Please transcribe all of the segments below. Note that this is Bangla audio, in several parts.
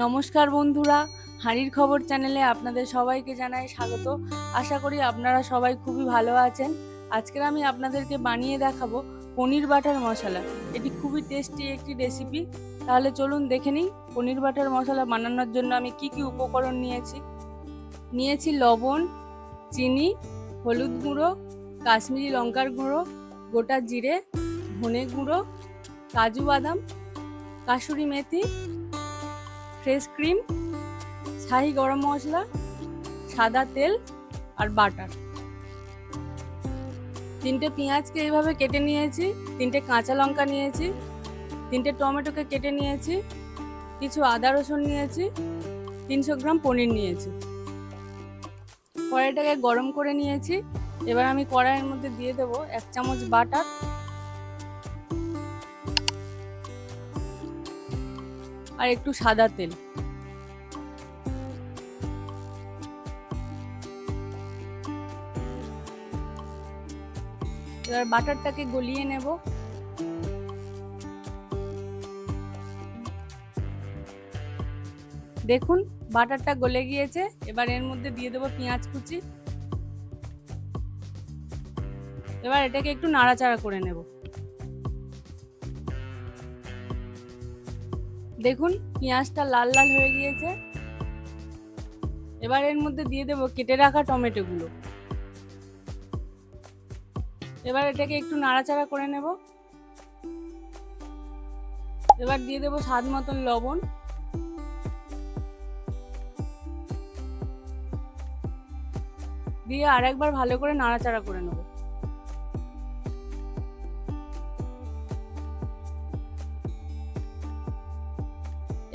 নমস্কার বন্ধুরা হাঁড়ির খবর চ্যানেলে আপনাদের সবাইকে জানাই স্বাগত। আশা করি আপনারা সবাই খুবই ভালো আছেন। আজকের আমি আপনাদেরকে বানিয়ে দেখাবো পনির বাটার মশলা। এটি খুবই টেস্টি একটি রেসিপি তাহলে চলুন দেখে নিই পনির বাটার মশলা বানানোর জন্য আমি কি কি উপকরণ নিয়েছি। নিয়েছি লবণ, চিনি, হলুদ গুঁড়ো, কাশ্মীরি লঙ্কার গুঁড়ো, গোটা জিরে, ধনে গুঁড়ো, কাজু বাদাম, কাসুরি মেথি ফ্রেশ ক্রিম, শাহি গরম মশলা, সাদা তেল আর বাটার। তিনটে পেঁয়াজকে এইভাবে কেটে নিয়েছি, তিনটে কাঁচা লঙ্কা নিয়েছি, তিনটে টমেটোকে কেটে নিয়েছি, কিছু আদা রসুন নিয়েছি, তিনশো গ্রাম পনির নিয়েছি। কড়াইটাকে গরম করে নিয়েছি। এবার আমি কড়াইয়ের মধ্যে দিয়ে দেবো এক চামচ বাটার আর একটু সাদা তেল। এবার বাটারটাকে গলিয়ে নেব। দেখুন, বাটারটা গলে গিয়েছে। এবার এর মধ্যে দিয়ে দেবো পেঁয়াজ কুচি। এবার এটাকে একটু নাড়াচাড়া করে নেব। দেখুন, পেঁয়াজটা লাল লাল হয়ে গিয়েছে। এবার এর মধ্যে দিয়ে দেবো কেটে রাখা টমেটোগুলো। এবার এটাকে একটু নাড়াচাড়া করে নেব। এবার দিয়ে দেবো স্বাদ মতন লবণ। দিয়ে আর একবার ভালো করে নাড়াচাড়া করে নেব।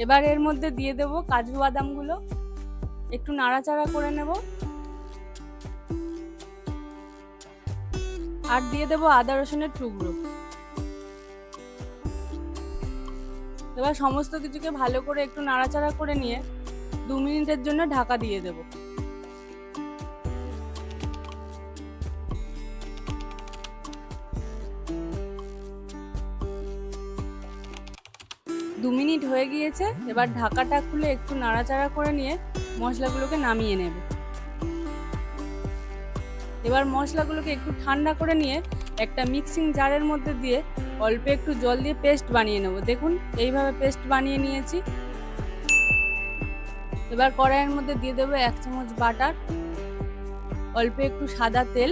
এবার এর মধ্যে দিয়ে দেব কাজু বাদামগুলো। একটু নাড়াচাড়া করে নেব। আর দিয়ে দেব আদা রসুনের টুকরো। এবার সমস্ত কিছুকে ভালো করে একটু নাড়াচাড়া করে নিয়ে দু মিনিটের জন্য ঢাকা দিয়ে দেব। দু মিনিট হয়ে গিয়েছে, এবার ঢাকাটা খুলে একটু নাড়াচাড়া করে নিয়ে মশলাগুলোকে নামিয়ে নেব। এবার মশলাগুলোকে একটু ঠান্ডা করে নিয়ে একটা মিক্সিং জারের মধ্যে দিয়ে অল্প একটু জল দিয়ে পেস্ট বানিয়ে নেব। দেখুন, এইভাবে পেস্ট বানিয়ে নিয়েছি। এবার কড়াইয়ের মধ্যে দিয়ে দেবো এক চামচ বাটার, অল্প একটু সাদা তেল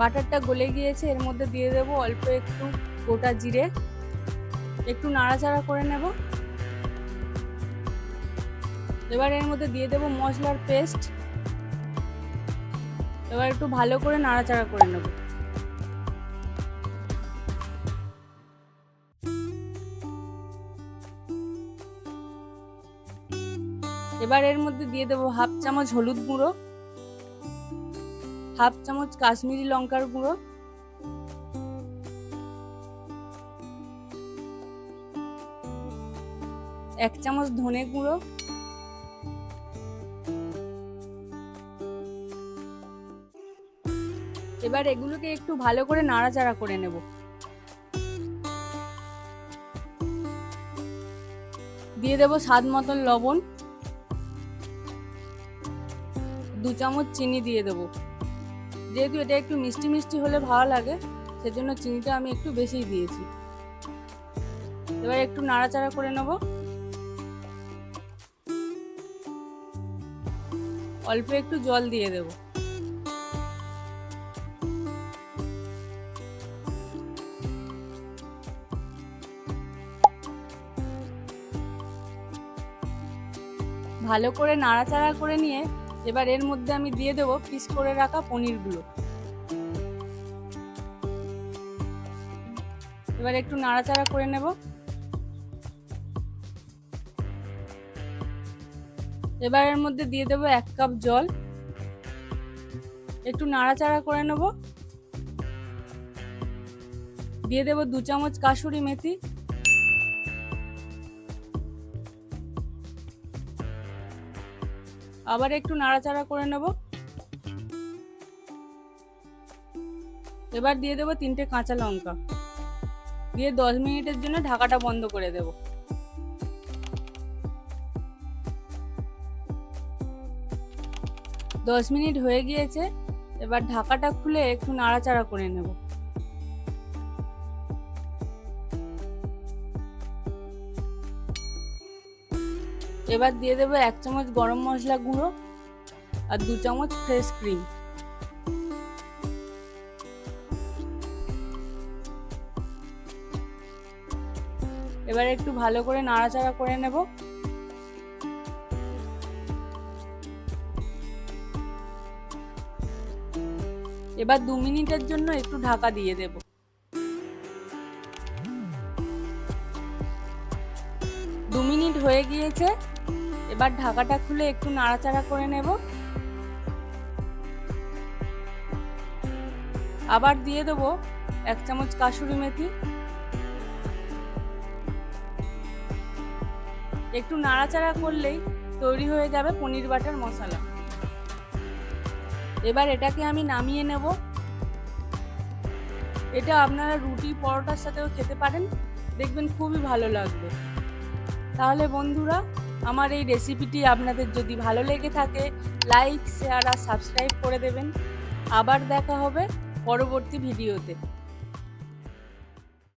বাটারটা গলে গিয়েছে, এর মধ্যে দিয়ে দেবো অল্প একটু গোটা জিরে। একটু নাড়াচাড়া করে নেব। এবার এর মধ্যে দিয়ে দেবো মশলার পেস্ট। এবার একটু ভালো করে নাড়াচাড়া করে নেব। এবার এর মধ্যে দিয়ে দেবো হাফ চামচ হলুদ গুঁড়ো। হাফ চামচ কাশ্মীরি লঙ্কার গুঁড়ো। এক চামচ ধনে গুঁড়ো। এবার এগুলোকে একটু ভালো করে নাড়াচাড়া করে নেব। দিয়ে দেব স্বাদ মতন লবণ। দু চামচ চিনি দিয়ে দেবো। যেহেতু এটা একটু মিষ্টি মিষ্টি হলে ভালো লাগে, সেজন্য চিনিটা আমি একটু বেশিই দিয়েছি। এবার একটু নাড়াচাড়া করে নেব। অল্প একটু জল দিয়ে দেব। ভালো করে নাড়াচাড়া করে নিয়ে এবার এর মধ্যে আমি দিয়ে দেবো পিস করে রাখা পনিরগুলো। এবার একটু নাড়াচাড়া করে নেব। এবার এর মধ্যে দিয়ে দেবো এক কাপ জল। একটু নাড়াচাড়া করে নেব। দিয়ে দেবো দু চামচ কাসুরি মেথি। আবার একটু নাড়াচাড়া করে নেব। এবার দিয়ে দেবো তিনটে কাঁচা লঙ্কা। দিয়ে দশ মিনিটের জন্য ঢাকাটা বন্ধ করে দেব। দশ মিনিট হয়ে গিয়েছে, এবার ঢাকাটা খুলে একটু নাড়াচাড়া করে নেব। এবার দিয়ে দেবো এক চামচ গরম মশলা গুঁড়ো আর দু চামচ ফ্রেশ ক্রিম এবার একটু ভালো করে নাড়াচাড়া করে নেব। এবার দু মিনিটের জন্য একটু ঢাকা দিয়ে দেব। দু মিনিট হয়ে গিয়েছে। এবার ঢাকাটা খুলে একটু নাড়াচাড়া করে নেব। আবার দিয়ে দেবো এক চামচ কাসুরি মেথি। একটু নাড়াচাড়া করলেই তৈরি হয়ে যাবে পনির বাটার মশলা। এবার এটাকে আমি নামিয়ে নেব। এটা আপনারা রুটি পরোটার সাথেও খেতে পারেন। দেখবেন খুবই ভালো লাগবে। তাহলে বন্ধুরা আমার এই রেসিপিটি আপনাদের যদি ভালো লেগে থাকে লাইক শেয়ার আর সাবস্ক্রাইব করে দেবেন। আবার দেখা হবে পরবর্তী ভিডিওতে